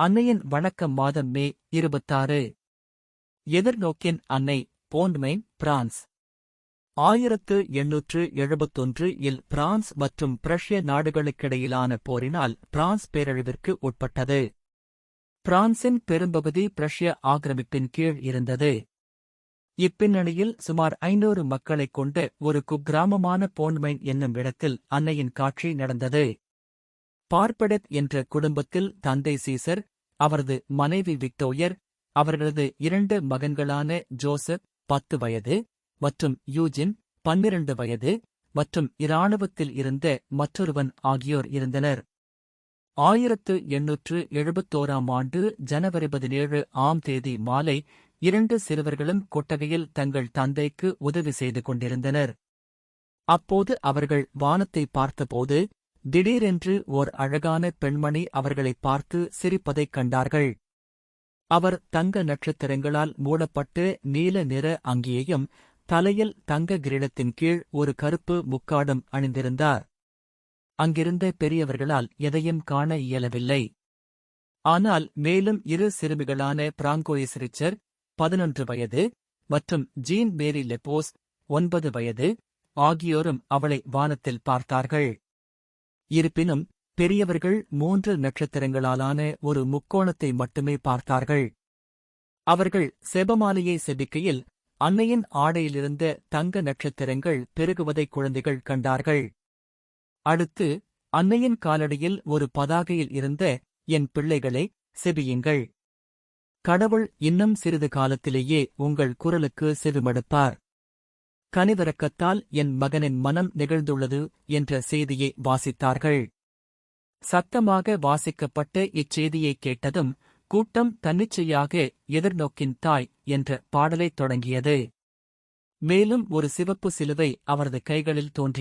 அன்னையின் வணக்கம் மாதம் மே இருபத்தாறு. எதிர்நோக்கின் அன்னை போன்மெயின் பிரான்ஸ். ஆயிரத்து எண்ணூற்று எழுபத்தொன்று இல் பிரான்ஸ் மற்றும் பிரஷ்ய நாடுகளுக்கிடையிலான போரினால் பிரான்ஸ் பேரழிவிற்கு உட்பட்டது. பிரான்சின் பெரும்பகுதி பிரஷ்ய ஆக்கிரமிப்பின் கீழ் இருந்தது. இப்பின்னணியில் சுமார் ஐநூறு மக்களைக் கொண்ட ஒரு குக்கிராமமான போன்மைன் என்னும் இடத்தில் அன்னையின் காட்சி நடந்தது. பார்படெத் என்ற குடும்பத்தில் தந்தை சீசர் அவரது மனைவி விக்டோயர் அவர்களது இரண்டு மகன்களான ஜோசப் பத்து வயது மற்றும் யூஜின் பன்னிரண்டு வயது மற்றும் இராணுவத்தில் இருந்த மற்றொருவன் ஆகியோர் இருந்தனர். ஆயிரத்து எண்ணூற்று எழுபத்தோராம் ஆண்டு ஜனவரி பதினேழு ஆம் தேதி மாலை இரண்டு சிறுவர்களும் கொட்டகையில் தங்கள் தந்தைக்கு உதவி செய்து கொண்டிருந்தனர். அப்போது அவர்கள் வானத்தை பார்த்தபோது திடீரென்று ஓர் அழகான பெண்மணி அவர்களைப் பார்த்து சிரிப்பதைக் கண்டார்கள். அவர் தங்க நட்சத்திரங்களால் மூடப்பட்டு நீல நிற அங்கியையும் தலையில் தங்க கிரீடத்தின் கீழ் ஒரு கருப்பு முக்காடும் அணிந்திருந்தார். அங்கிருந்த பெரியவர்களால் எதையும் காண இயலவில்லை. ஆனால் மேலும் இரு சிறுமிகளான பிராங்கோயிஸ் ரிச்சர் பதினொன்று வயது மற்றும் ஜீன் மேரி லெப்போஸ் ஒன்பது வயது ஆகியோரும் அவளை வானத்தில் பார்த்தார்கள். இருப்பினும் பெரியவர்கள் மூன்று நட்சத்திரங்களாலான ஒரு முக்கோணத்தை மட்டுமே பார்த்தார்கள். அவர்கள் செபமாலையை செபிக்கையில் அன்னையின் ஆடையிலிருந்த தங்க நட்சத்திரங்கள் பெருகுவதை குழந்தைகள் கண்டார்கள். அடுத்து அன்னையின் காலடியில் ஒரு பதாகையில் இருந்த என் பிள்ளைகளை செபியுங்கள். கடவுள் இன்னும் சிறிது காலத்திலேயே உங்கள் குரலுக்கு செவிமடுப்பார். கனிவிறக்கத்தால் என் மகனின் மனம் நெகிழ்ந்துள்ளது என்ற செய்தியை வாசித்தார்கள். சத்தமாக வாசிக்கப்பட்ட இச்செய்தியைக் கேட்டதும் கூட்டம் தன்னிச்சையாக எதிர்நோக்கின் தாய் என்ற பாடலைத் தொடங்கியது. மேலும் ஒரு சிவப்பு சிலுவை அவரது கைகளில் தோன்றி